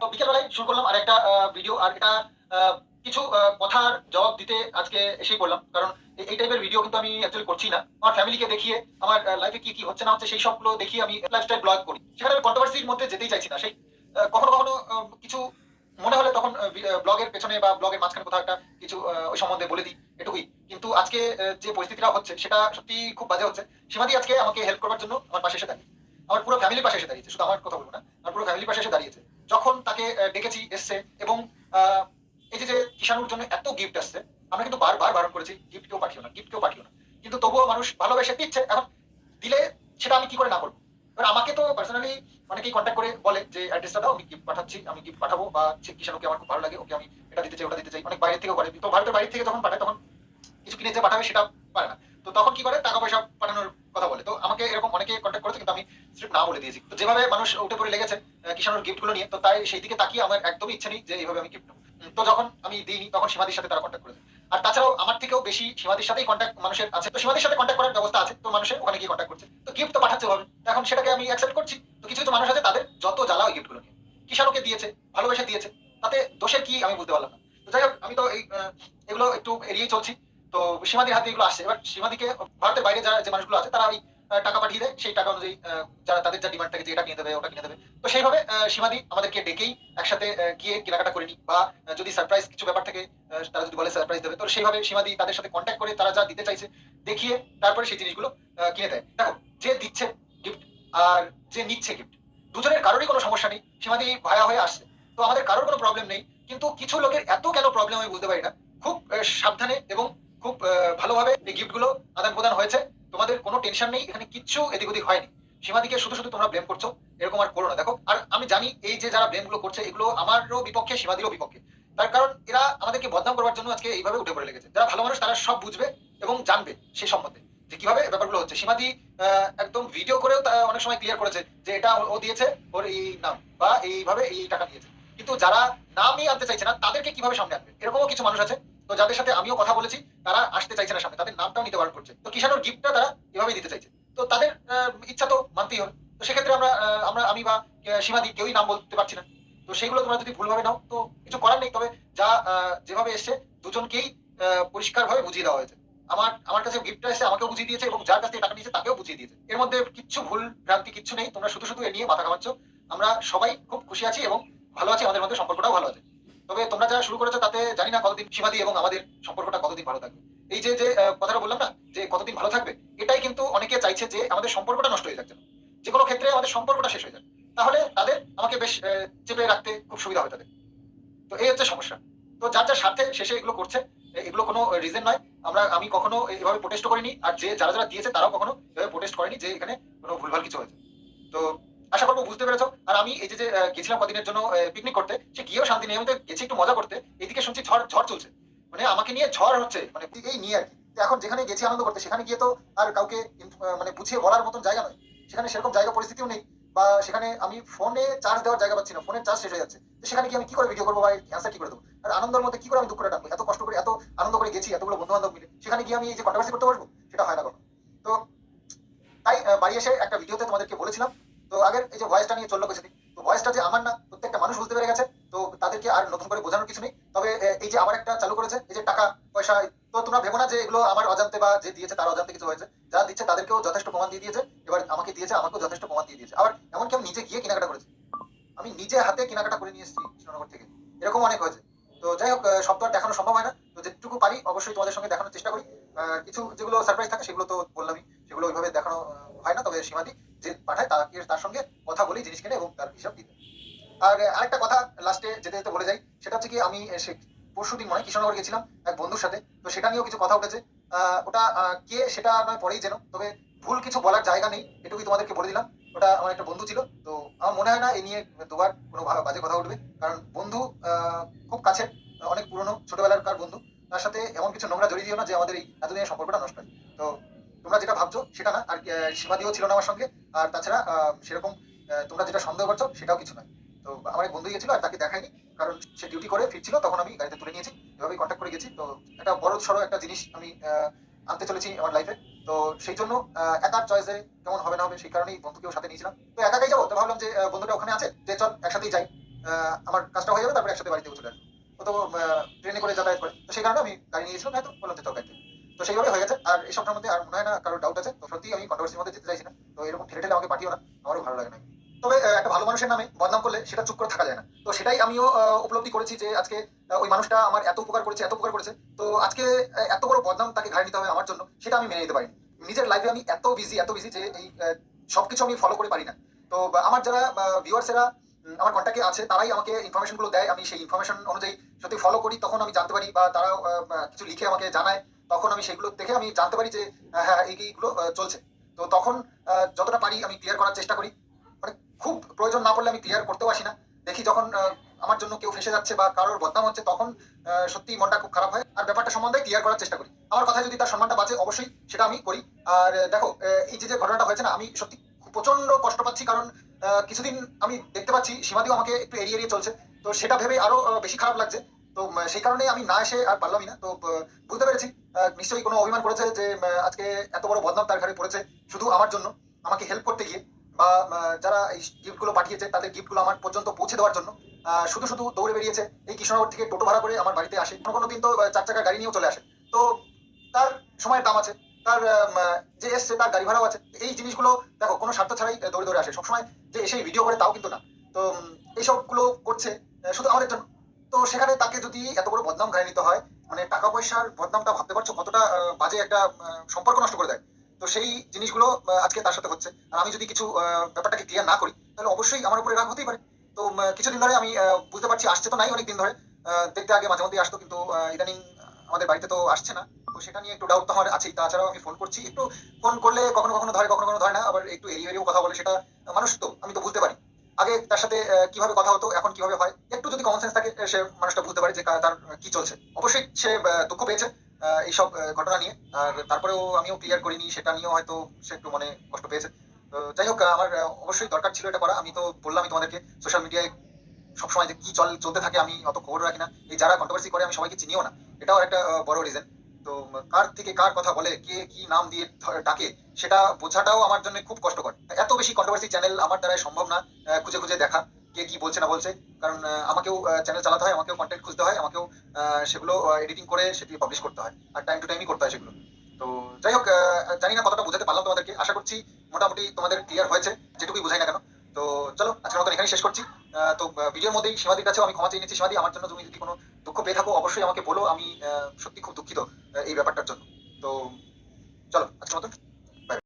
তো বিকেলবেলায় শুরু করলাম আর একটা ভিডিও আর আহ, কিছু কথার জবাব দিতে আজকে এসেই পড়লাম। কারণ এই টাইপের ভিডিও কিন্তু আমি অ্যাকচুয়ালি করছি না। আমার ফ্যামিলিকে দেখিয়ে আমার লাইফে কি কি হচ্ছে না হচ্ছে সেই সবগুলো দেখিয়ে আমি লাইফস্টাইল ব্লগ করি। সেখানে আমি কন্ট্রোভার্সির মধ্যে যেতেই চাইছি না। সেই কখনো কখনো কিছু মনে হলে তখন ব্লগের পেছনে বা ব্লগের মাঝখানে কোথাও একটা কিছু ওই সম্বন্ধে বলে দিই এটুকুই। কিন্তু আজকে যে পরিস্থিতিটা হচ্ছে সেটা সত্যি খুব বাজে হচ্ছে। সীমাদি আজকে আমাকে হেল্প করার জন্য আমার পাশে এসে দাঁড়িয়ে আমার পুরো ফ্যামিলির পাশে এসে দাঁড়িয়েছে। শুধু আমার কথা বলব না আমার পুরো ফ্যামিলির পাশে এসে দাঁড়িয়েছে। যখন তাকে ডেকেছি এসছে এবং এই যে কিষানুর জন্য এত গিফট আসছে, আমরা কিন্তু বারবার বারণ করেছি গিফট কেউ পাঠিও না গিফট কেউ পাঠিও না। কিন্তু তবুও মানুষ ভালোবেসে দিচ্ছে, এখন দিলে সেটা আমি কি করে না করব? এবার আমাকে তো পার্সোনালি অনেকেই কন্ট্যাক্ট করে বলে যে অ্যাড্রেসটা দাও, আমি গিফট পাঠাচ্ছি, আমি গিফট পাঠাবো বা সে কিষানুকে আমার খুব ভালো লাগে, ওকে আমি এটা দিতে চাই, ওটা দিতে চাই। অনেক বাইরে থেকেও করে। তো ভারতের বাইরে থেকে যখন পাঠায়, তখন কিছু কিনে যে পাঠাবে সেটা পারে না। তো তখন কি করে? টাকা পয়সা পাঠানোর কথা বলে তো আমাকে এরকম অনেকে কন্ট্যাক্ট করেছে কিন্তু আমি স্ট্রিপ না বলে দিয়েছি তো যেভাবে মানুষ উঠে পড়ে লেগেছে কিষানুর গিফটগুলো নিয়ে, তো তাই সেই দিকে তাকিয়ে আমার একদমই ইচ্ছে নেই যে এইভাবে আমি গিফট তো যখন আমি দিইনি, তখন সীমাদির সাথে তারা কন্ট্যাক্ট করেছে। আর তাছাড়াও আমার থেকেও বেশি সীমাদির সাথেই কন্ট্যাক্ট মানুষের আছে। তো সীমাদির সাথে কন্ট্যাক্ট করার ব্যবস্থা আছে, তো মানুষের ওখানে গিয়ে কন্ট্যাক্ট করছে। তো গিফট তো পাঠাচ্ছে হবে এখন সেটাকে আমি অ্যাকসেপ্ট করছি। তো কিছু কিছু মানুষ আছে, তাদের যত জ্বালা ওই গিফটগুলো নিয়ে। কিষানুকে দিয়েছে, ভালোবেসে দিয়েছে। তাতে দোষের কি আমি বুঝতে পারলাম না। তো যাই হোক, আমি তো এই এগুলো একটু এড়িয়ে চলছি। তো সীমাদির হাতে এগুলো আসছে। এবার সীমাদিকে ভারতের বাইরে যারা যে মানুষগুলো আছে, তারা ওই টাকা পাঠিয়ে দেয়, সেই টাকা অনুযায়ী যারা তাদের যা ডিমান্ড থাকে যে এটা কিনে দেবে, ওটা কিনে দেবে। তো সেইভাবে সীমাদি আমাদেরকে ডেকেই একসাথে গিয়ে কেনাকাটা করে নি বা যদি সারপ্রাইজ কিছু ব্যাপার থাকে তারা যদি বলে সারপ্রাইজ দেবে, তো সেইভাবে সীমাদি তাদের সাথে কন্ট্যাক্ট করে তারা যা দিতে চাইছে, দেখিয়ে তারপরে সেই জিনিসগুলো কিনে দেয়। দেখো, যে দিচ্ছে গিফট আর যে নিচ্ছে গিফট দুজনের কারোরই কোনো সমস্যা নেই, সীমাদি ভায়া হয়ে আসছে। তো আমাদের কারোর কোনো প্রবলেম নেই, কিন্তু কিছু লোকের এত কেন প্রবলেম আমি বুঝতে পারি না। খুব সাবধানে এবং খুব ভালোভাবে এই গিফটগুলো আদান প্রদান হয়েছে। তোমাদের কোনো টেনশন নেই, এখানে কিচ্ছু এদিক ওদিক হয়নি। সীমাদিকে শুধু শুধু তোমরা ব্লেম করছ, এরকম আর করো না। দেখো, আর আমি জানি এই যে যারা ব্লেমগুলো করছে, এগুলো আমারও বিপক্ষে, সীমাদিরও বিপক্ষে। তার কারণ এরা আমাদেরকে বদনাম করবার জন্য আজকে এইভাবে উঠে পড়ে লেগেছে। যারা ভালো মানুষ, তারা সব বুঝবে এবং জানবে সে সম্বন্ধে যে কীভাবে ব্যাপারগুলো হচ্ছে। সীমাদি একদম ভিডিও করেও অনেক সময় ক্লিয়ার করেছে যে এটা ও দিয়েছে, ওর এই নাম বা এইভাবে এই টাকা দিয়েছে। কিন্তু যারা নামই আনতে চাইছে না, তাদেরকে কীভাবে সামনে আনবে? এরকমও কিছু মানুষ আছে তো যাদের সাথে আমিও কথা বলেছি, তারা আসতে চাইছে না সামনে, তাদের নামটাও নিতে বারণ করছে। তো কিষানোর গিফটটা তারা এভাবেই দিতে চাইছে। তো তাদের ইচ্ছা তো মানতেই হবে। তো সেক্ষেত্রে আমরা আমরা, আমি বা সীমাদি কেউই নাম বলতে পারছি না। তো সেগুলো তোমরা যদি ভুলভাবে নাও, তো কিছু করার নেই। তবে যা যেভাবে এসছে, দুজনকেই পরিষ্কারভাবে বুঝিয়ে দেওয়া হয়েছে। আমার আমার কাছে গিফটটা এসে আমাকেও বুঝিয়ে দিয়েছে এবং যার কাছ থেকে টাকা নিয়েছে, তাকেও বুঝিয়ে দিয়েছে। এর মধ্যে কিচ্ছু ভুল, ভ্রান্তি কিচ্ছু নেই। তোমরা শুধু শুধু এ নিয়ে মাথা ঘামাচ্ছ। আমরা সবাই খুব খুশি আছি এবং ভালো আছি। আমাদের মধ্যে সম্পর্কটাও ভালো আছে। তবে তোমরা যারা শুরু করেছ তাতে জানি না কতদিন সীমাদি এবং আমাদের সম্পর্কটা কতদিন ভালো থাকবে। এই যে যে কথাটা বললাম না, যে কতদিন ভালো থাকবে, এটাই কিন্তু অনেকে চাইছে যে আমাদের সম্পর্কটা নষ্ট হয়ে যাচ্ছে যে কোনো ক্ষেত্রে আমাদের সম্পর্কটা শেষ হয়ে যাবে তাহলে তাদের আমাকে বেশ চেপে রাখতে খুব সুবিধা হয় তাদের। তো এই হচ্ছে সমস্যা। তো যার যার স্বার্থে শেষে এগুলো করছে এগুলো কোনো রিজন নয়। আমরা, আমি কখনো এইভাবে প্রোটেস্ট করিনি, আর যে, যারা যারা দিয়েছে তারাও কখনো এভাবে প্রোটেস্ট করেনি যে এখানে কোনো ভুলভাল কিছু হয়েছে। তো আশা করব বুঝতে পেরেছ। আর আমি এই যে গেছিলাম কদিনের জন্য পিকনিক করতে, সে গিয়েও শান্তি নেই। আমি তো গেছি একটু মজা করতে। এদিকে শুনছি ঝড় ঝড় চলছে। মানে আমাকে নিয়ে ঝড় হচ্ছে। মানে এই নিয়ে আর কি। এখন যেখানে গেছি আনন্দ করতে, সেখানে গিয়ে তো আর কাউকে মানে বুঝিয়ে বলার মতন জায়গা নয়। সেখানে সেরকম জায়গা পরিস্থিতিও নেই। বা সেখানে আমি ফোনে চার্জ দেওয়ার জায়গা পাচ্ছি না। ফোনের চার্জ শেষ হয়ে যাচ্ছে। সেখানে কি আমি কি করে ভিডিও করব বা অ্যান্সার কি করে দেবো? আর আনন্দের মধ্যে কি করে আমি দুঃখটা টানবো? এত কষ্ট করে, এত আনন্দ করে গেছি, এতগুলো বন্ধু বান্ধব মিলে। সেখানে গিয়ে আমি এই যে কন্ট্রোভার্সি করতে পারব সেটা হয় না কখনো। তো তাই বাড়ি এসে একটা ভিডিওতে তোমাদেরকে বলেছিলাম তো আগের এই যে ভয়েসটা নিয়ে চলল কিছুদিন, তো ভয়েসটা যে আমার না, প্রত্যেকটা মানুষ বুঝতে পেরে গেছে, তো তাদেরকে আর নতুন করে বোঝানোর কিছু নেই। তবে এই যে আবার একটা চালু করেছে, এই যে টাকা, পয়সা, তো তোমরা ভেবো না যে এগুলো আমার অজান্তে বা যে দিয়েছে তার অজান্তে কিছু হয়েছে। যা দিচ্ছে তাদেরকেও যথেষ্ট প্রমাণ দিয়ে দিয়েছে, এবার আমাকে দিয়েছে, আমাকেও যথেষ্ট প্রমাণ দিয়ে দিয়েছে। আবার এমনকি আমি নিজে গিয়ে কেনাকাটা করেছি। আমি নিজে হাতে কেনাকাটা করে নিয়ে এসেছি কৃষ্ণনগর থেকে। এরকম অনেক হয়েছে। তো যাই হোক সব তো আর দেখানো সম্ভব হয় না। তো যেটুকু পারি অবশ্যই তোমাদের সঙ্গে দেখানোর চেষ্টা করি। কিছু যেগুলো সারপ্রাইজ থাকে সেগুলো তো বললামই, সেগুলো ওইভাবে দেখানো হয় না, তবে সীমাদি। যে পাঠায় তাকে তার সঙ্গে কথা বলি জিনিস কিনে এবং তার হিসাব দিতে। আর আরেকটা কথা লাস্টে যেতে যেতে বলে যাই, সেটা হচ্ছে কি আমি সে পরশু দিন মনে কৃষ্ণনগর গেছিলাম এক বন্ধুর সাথে, তো সেটা নিয়েও কিছু কথা উঠেছে। ওটা কে সেটা নয় পরেই যেন, তবে ভুল কিছু বলার জায়গা নেই, এটুকুই তোমাদেরকে বলে দিলাম। ওটা আমার একটা বন্ধু ছিল, তো আমার মনে হয় না এই নিয়ে দুবার কোনো ভা- বাজে কথা উঠবে, কারণ বন্ধু খুব কাছের, অনেক পুরনো ছোটবেলার কার বন্ধু। তার সাথে এমন কিছু নোংরা জড়িয়ে দিও না যে আমাদের এই এতদিনের সম্পর্কটা নষ্ট হয়। তো তোমরা যেটা ভাবছ সেটা না, আর সীমাদিও ছিল না আমার সঙ্গে। আর তাছাড়া সেরকম তোমরা যেটা সন্দেহ করছ সেটাও কিছু নয়। তো আমার এক বন্ধু গিয়েছিল আর তাকে দেখায়নি, কারণ সে ডিউটি করে ফিরছিল, তখন আমি গাড়িতে তুলে নিয়েছি, এভাবেই কন্ট্যাক্ট করে গেছি। তো একটা বড় সড়ো একটা জিনিস আমি আনতে চলেছি আমার লাইফে তো সেই জন্য একার চয়েসে কেমন হবে না হবে সেই কারণেই বন্ধুকেও সাথে নিয়েছিলাম। তো একাকাই যাব? তো ভাবলাম যে বন্ধুটা ওখানে আছে, যে চল একসাথেই যাই। আমার কাজটা হয়ে যাবে, তারপরে একসাথে বাড়িতে চলে আসব। তো ট্রেনে করে যাতায়াত করে। তো সেই কারণে আমি গাড়ি নিয়েছিলাম, হয়তো বললাম যে চল গাড়িতে। তো সেইভাবে হয়ে গেছে। আর এই সবটার মধ্যে আর মনে হয় না কারও ডাউট আছে। তো সত্যি আমি কন্ট্রোভার্সির মধ্যে যেতে চাইছি না। তো এরকম ঠেলে ঠেলে আমাকে পাঠিও না। আমারও ভালো লাগে না। তবে একটা ভালো মানুষের নামে বদনাম করলে সেটা চুপ করে থাকা যায় না। তো সেটাই আমিও উপলব্ধি করেছি যে আজকে ওই মানুষটা আমার এত উপকার করেছে, এত উপকার করেছে। তো আজকে এত বড় বদনাম তাকে ঘাড়ে নিতে হবে আমার জন্য, সেটা আমি মেনে নিতে পারিনি। নিজের লাইফে আমি এত বিজি এত বিজি যে এই সবকিছু আমি ফলো করে পারি না। তো আমার যারা ভিউয়ার্সেরা আমার কন্ট্যাক্টে আছে, তারাই আমাকে ইনফরমেশনগুলো দেয়। আমি সেই ইনফরমেশন অনুযায়ী সত্যি ফলো করি, তখন আমি জানতে পারি বা তারা কিছু লিখে আমাকে জানায়। তখন আমি সেগুলো দেখে আমি জানতে পারি যে হ্যাঁ এই এইগুলো চলছে। তো তখন যতটা পারি আমি ক্লিয়ার করার চেষ্টা করি। মানে খুব প্রয়োজন না পড়লে আমি ক্লিয়ার করতেও আসি না। দেখি যখন আমার জন্য কেউ ফেসে যাচ্ছে বা কারোর বদনাম হচ্ছে, তখন সত্যি মনটা খুব খারাপ হয়। আর ব্যাপারটা সম্বন্ধে ক্লিয়ার করার চেষ্টা করি। আমার কথা যদি তার সম্মানটা বাঁচে, অবশ্যই সেটা আমি করি। আর দেখো এই যে যে ঘটনাটা হয়েছে না, আমি সত্যি প্রচণ্ড কষ্ট পাচ্ছি। কারণ কিছুদিন আমি দেখতে পাচ্ছি, সীমাদিও আমাকে একটু এড়িয়ে এড়িয়ে চলছে। তো সেটা ভেবে আরও বেশি খারাপ লাগছে। তো সেই কারণে আমি না এসে আর পারলামই না। তো বুঝতে পেরেছি। নিশ্চয়ই কোনো অভিমান করেছে যে আজকে এত বড় বদনাম তার ঘাড়ে পড়েছে শুধু আমার জন্য, আমাকে হেল্প করতে গিয়ে বা যারা এই গিফটগুলো পাঠিয়েছে তাদের গিফটগুলো আমার পর্যন্ত পৌঁছে দেওয়ার জন্য শুধু শুধু দৌড়ে বেরিয়েছে, এই কৃষ্ণনগর থেকে টোটো ভাড়া করে আমার বাড়িতে আসে। কোনো কোনো দিন তো চার চাকা গাড়ি নিয়েও চলে আসে। তো তার সময়ের দাম আছে, তার যে এসছে তার গাড়ি ভাড়াও আছে। এই জিনিসগুলো দেখো, কোনো স্বার্থ ছাড়াই দৌড়ে দৌড়ে আসে। সবসময় যে এসে ভিডিও করে তাও কিন্তু না। তো এইসবগুলো করছে শুধু আমাদের জন্য। তো সেখানে তাকে যদি এত বড় বদনাম গায়ে নিতে হয় মানে টাকা পয়সার বদনামটা ভাবতে পারছ? কতটা বাজে একটা সম্পর্ক নষ্ট করে দেয়? তো সেই জিনিসগুলো আজকে তার সাথে হচ্ছে। আর আমি যদি কিছু ব্যাপারটাকে ক্লিয়ার না করি, তাহলে অবশ্যই আমার উপরে রাগ হতেই পারে। তো কিছুদিন ধরে আমি বুঝতে পারছি, আসছে তো নাই অনেক দিন ধরে দেখতে আগে মাঝে মধ্যেই আসতো, কিন্তু ইদানিং আমাদের বাড়িতে তো আসছে না। তো সেটা নিয়ে একটু ডাউট তো আমার আছেই। তাছাড়াও আমি ফোন করছি। একটু ফোন করলে কখনো কখনো ধরে, কখনো কখনো ধরে না। আবার একটু এড়িয়ে এড়িয়েও কথা বলে, সেটা মানুষ তো, আমি তো বুঝতে পারি। আগে তার সাথে কীভাবে কথা হতো, এখন কীভাবে হয় একটু যদি কমন সেন্স থাকে সে মানুষটা বুঝতে পারে যে তার, কি চলছে। অবশ্যই সে দুঃখ পেয়েছে এইসব ঘটনা নিয়ে। আর তারপরেও আমিও ক্লিয়ার করিনি, সেটা নিয়েও হয়তো সে একটু মনে কষ্ট পেয়েছে। যাই হোক, আমার অবশ্যই দরকার ছিল এটা করা। আমি তো বললামই তোমাদেরকে সোশ্যাল মিডিয়ায় সবসময় যে কি চল, চলতে থাকে, আমি অত খবর রাখি না। এই যারা কন্ট্রোভার্সি করে, আমি সবাইকে চিনিও না। এটাও একটা বড় রিজন তো কার থেকে কার কথা বলে, কে কি নাম দিয়ে ডাকে, সেটা বোঝাটাও আমার জন্য খুব কষ্টকর। এত বেশি কন্ট্রোভার্সি চ্যানেল আমার দ্বারা সম্ভব না খুঁজে খুঁজে দেখা। কে কি বলছে না বলছে। কারণ আমাকেও চ্যানেল চালাতে হয়, আমাকেও কন্টেন্ট খুঁজতে হয়, আমাকেও সেগুলো এডিটিং করে সেটি পাবলিশ করতে হয় আর টাইম টু টাইমই করতে হয় সেগুলো। তো যাই হোক জানি না কতটা বোঝাতে পারলাম তোমাদেরকে। আশা করছি মোটামুটি তোমাদের ক্লিয়ার হয়েছে, যেটুকুই বুঝাই না কেন। তো চলো, আজকের মতন এখানেই শেষ করছি। তো ভিডিওর মধ্যেই সীমাদির কাছেও আমি ক্ষমা চেয়ে নিচ্ছি। সীমাদি, আমার জন্য তুমি যদি কোনো দুঃখ পেয়ে থাকো, অবশ্যই আমাকে বলো। আমি সত্যি খুব দুঃখিত এই ব্যাপারটার জন্য। তো চলো, আজকের মতন